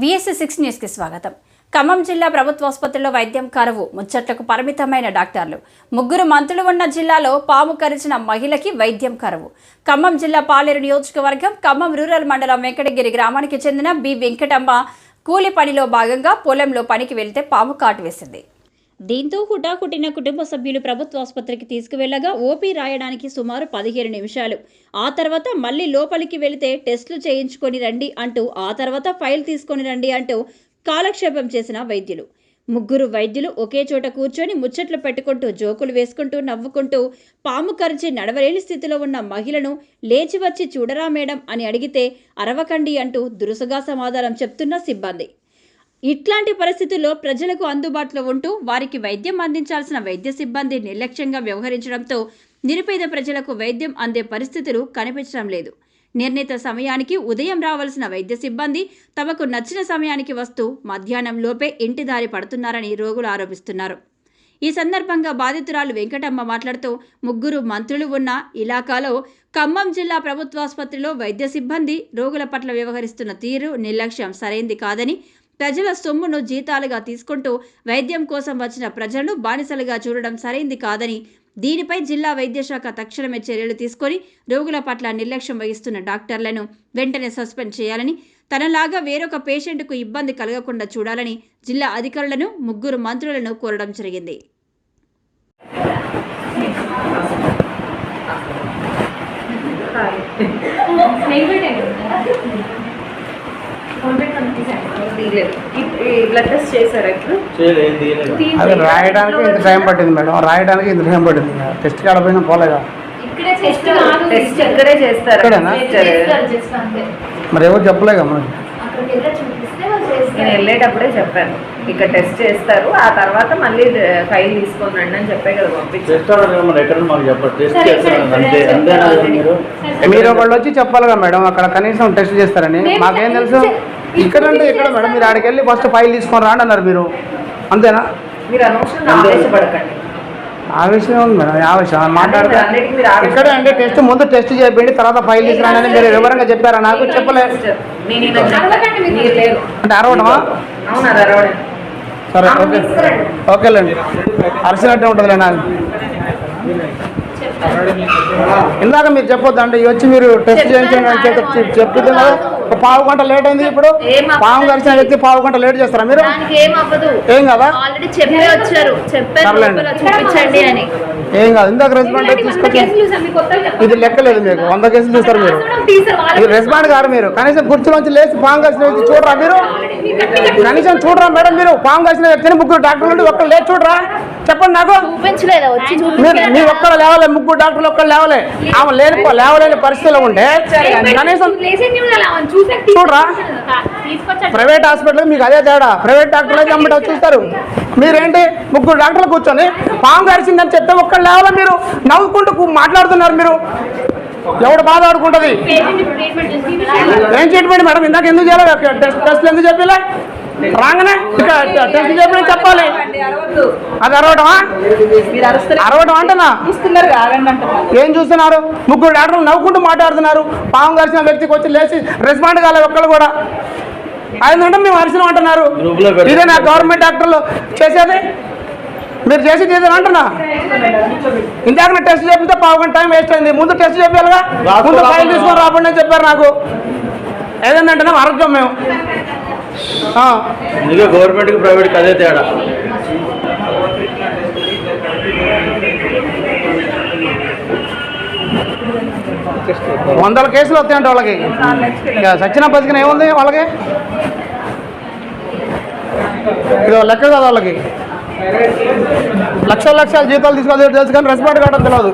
VSC six న్యూస్కి స్వాగతం. ఖమ్మం జిల్లా ప్రభుత్వ ఆసుపత్రిలో వైద్యం కరువు ముచ్చట్లకు పరిమితమైన డాక్టర్లు. ముగ్గురు మంత్రులు ఉన్న జిల్లాలో పాము కరిచిన మహిళకి వైద్యం కరువు. ఖమ్మం జిల్లా పాలేరు నియోజకవర్గం ఖమ్మం రూరల్ మండలం వెంకటగిరి గ్రామానికి చెందిన బి వెంకటమ్మ కూలి పనిలో భాగంగా పొలంలో పనికి వెళ్తే పాము కాటు వేసింది. దీంతో హుటాహుటిన కుటుంబ సభ్యులు ప్రభుత్వ ఆసుపత్రికి తీసుకువెళ్ళగా ఓపీ రాయడానికి సుమారు పదిహేను నిమిషాలు. ఆ తర్వాత మళ్ళీ లోపలికి వెళితే టెస్టులు చేయించుకొని రండి అంటూ ఆ తర్వాత ఫైల్ తీసుకొని రండి అంటూ కాలక్షేపం చేసిన వైద్యులు. ముగ్గురు వైద్యులు ఒకే చోట కూర్చొని ముచ్చట్లు పెట్టుకుంటూ జోకులు వేసుకుంటూ నవ్వుకుంటూ పాము కరిచి నడవలేని స్థితిలో ఉన్న మహిళను లేచి వచ్చి చూడరా మేడం అని అడిగితే అరవకండి అంటూ దురుసుగా సమాధానం చెప్తున్న సిబ్బంది. ఇట్లాంటి పరిస్థితుల్లో ప్రజలకు అందుబాటులో ఉంటూ వారికి వైద్యం అందించాల్సిన వైద్య సిబ్బంది నిర్లక్ష్యంగా వ్యవహరించడంతో నిరుపేద ప్రజలకు వైద్యం అందే పరిస్థితులు కనిపించడం లేదు. నిర్ణీత సమయానికి ఉదయం రావాల్సిన వైద్య సిబ్బంది తమకు నచ్చిన సమయానికి వస్తూ మధ్యాహ్నం లోపే ఇంటి దారి పడుతున్నారని రోగులు ఆరోపిస్తున్నారు. ఈ సందర్భంగా బాధితురాలు వెంకటమ్మ మాట్లాడుతూ ముగ్గురు మంత్రులు ఉన్న ఇలాకాలో ఖమ్మం జిల్లా ప్రభుత్వాసుపత్రిలో వైద్య సిబ్బంది రోగుల పట్ల వ్యవహరిస్తున్న తీరు నిర్లక్ష్యం సరైంది కాదని ప్రజల సొమ్మును జీతాలుగా తీసుకుంటూ వైద్యం కోసం వచ్చిన ప్రజలను బానిసలుగా చూడడం సరైంది కాదని దీనిపై జిల్లా వైద్యశాఖ తక్షణమే చర్యలు తీసుకొని రోగుల పట్ల నిర్లక్ష్యం వహిస్తున్న డాక్టర్లను వెంటనే సస్పెండ్ చేయాలని తనలాగా వేరొక పేషెంట్కు ఇబ్బంది కలగకుండా చూడాలని జిల్లా అధికారులను ముగ్గురు మంత్రులను కోరడం జరిగింది. బ్లడ్ టెస్ట్ చేశారా అది రాయడానికి ఇంత టైం పట్టింది మేడం. రాయడానికి ఇంత టైం పట్టింది. టెస్ట్ కాడ పోయినా పోలేదా? ఇక్కడే టెస్ట్ ఇక్కడే చేస్తారా. మరి ఎవరు చెప్పలేగా మనకి నేను వెళ్ళేటప్పుడే చెప్పాను. ఇక్కడ టెస్ట్ చేస్తారు. ఆ తర్వాత మళ్ళీ ఫైల్ తీసుకొని రండి అని చెప్పే కదా పంపించారు. మరి? ఒకళ్ళు వచ్చి చెప్పాలిగా మేడం అక్కడ కనీసం టెస్ట్ చేస్తారని. మాకేం తెలుసు? ఇక్కడ అంటే ఇక్కడ మేడం? మీరు ఆడికి వెళ్ళి ఫస్ట్ ఫైల్ తీసుకొని రాండి అన్నారు మీరు. అంతేనా? మీరు అనవసరంగా ఆవేశపడకండి. ఆ విషయం ఉంది మేడం ఆ విషయం మాట్లాడితే. ఆవేశ- ఇక్కడ అంటే టెస్ట్ ముందు టెస్ట్ చేయండి తర్వాత ఫైల్ తీసుకురాండి అని మీరు వివరంగా చెప్పారా? నాకు చెప్పలే. లేరు. అంటే అరవడమా? అవును అరవడం సరే ఓకే. ఓకేలేండి. అరిసినట్టే ఉంటుందిలే నాకు ఇందాక మీరు చెప్పొద్దు అంటే ఇవి వచ్చి మీరు టెస్ట్ చేయించండి అని చెప్పి చెప్తుంది కదా. ఒక పావు గంట లేట్ అయింది ఇప్పుడు. పాము కలిసిన వ్యక్తి పావు గంట లేట్ చేస్తారా మీరు? ఏం కదా? చెప్పే వచ్చారు. చెప్పారు చూపించండి అని. ఏం కాదు ఇందాక రెస్పాండ్ అయితే తీసుకొచ్చి ఇది లెక్కలేదు మీకు వంద కేసులు చూస్తారు మీరు. ఇది రెస్పాండ్ గారు మీరు. కనీసం కుర్చీలోంచి లేచి పాము కలిసిన వ్యక్తి చూడరా మీరు? కనీసం చూడరా మేడం మీరు? పాము కలిసిన వ్యక్తిని ముగ్గురు డాక్టర్లు ఉండి ఒక్కరు లేచి చూడరా? చెప్పండి నాకు. మీ ఒక్కరు లేవలే ముగ్గురు డాక్టర్లు ఒక్కరు లేవలే. ఆమె లేని లేవలేని పరిస్థితిలో ఉంటే కనీసం చూడరా? ప్రైవేట్ హాస్పిటల్ మీకు అదే తేడా. ప్రైవేట్ డాక్టర్లు అయితే అమ్మట చూస్తారు. మీరేంటి? ముగ్గురు డాక్టర్లు కూర్చొని పాము కరిచిందని చెప్తే ఒక్కరు లేవాల మీరు నవ్వుకుంటూ మాట్లాడుతున్నారు మీరు. ఎవడు బాధ ఆడుకుంటుంది ఏం ట్రీట్మెంట్ మేడం? ఇందాక ఎందుకు చేయాలి టెస్ట్ టెస్ట్లు ఎందుకు చెప్పలే? రాగానే? ఇక టెస్ట్ చెప్పి చెప్పాలి. అది అరవటమా? అరవటం అంటనా చూస్తున్నారు ఆగండి అంటున్నారు ఏం చూస్తున్నారు? ముగ్గురు డాక్టర్లు నవ్వుకుంటూ మాట్లాడుతున్నారు. పాము కలిసిన వ్యక్తికి వచ్చి లేచి రెస్పాండ్ కాలేదు ఒక్కళ్ళు కూడా. అయిందంటే మేము అరిసినాం అంటున్నారు. ఇదే నా గవర్నమెంట్ డాక్టర్లు చేసేది? మీరు చేసేది ఏదో అంటున్నా? ఇందాక టెస్ట్ చేపితే పావు గంట టైం వేస్ట్ అయింది. ముందు టెస్ట్ చేయాలిగా ముందు ఫైల్ తీసుకొని అని చెప్పారు నాకు. ఏదంటే ఆరోగ్యం మేము. అందుకే గవర్నమెంట్కి ప్రైవేట్కి అదే తేడా. వందల కేసులు వస్తాయంట వాళ్ళకి. సచిన బతికిన ఏముంది వాళ్ళకి? ఇది లెక్క కదా వాళ్ళకి. లక్షల లక్షల జీతాలు తీసుకోవాలి తెలుసు కానీ రెస్పాండ్ కావడం తెలియదు.